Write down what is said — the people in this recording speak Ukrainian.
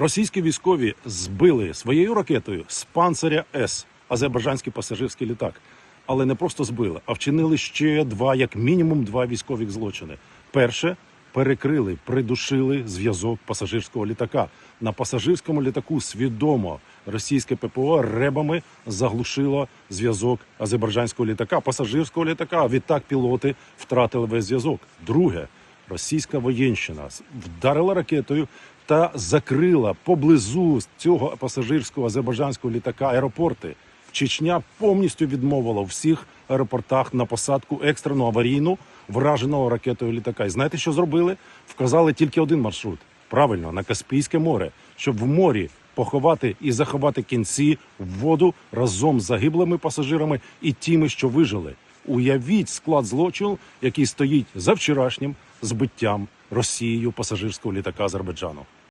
Російські військові збили своєю ракетою з панциря С азербайджанський пасажирський літак. Але не просто збили, а вчинили ще два, як мінімум, два військових злочини. Перше перекрили, придушили зв'язок пасажирського літака. На пасажирському літаку свідомо російське ППО ребами заглушило зв'язок азербайджанського літака, пасажирського літака. Відтак пілоти втратили весь зв'язок. Друге, російська воєнщина вдарила ракетою та закрила поблизу цього пасажирського азербайджанського літака аеропорти. Чечня повністю відмовила у всіх аеропортах на посадку екстрену аварійну враженого ракетою літака. І знаєте, що зробили? Вказали тільки один маршрут. Правильно, на Каспійське море, щоб в морі поховати і заховати кінці в воду разом з загиблими пасажирами і тими, що вижили. Уявіть склад злочину, який стоїть за вчорашнім збиттям Росією пасажирського літака Азербайджану.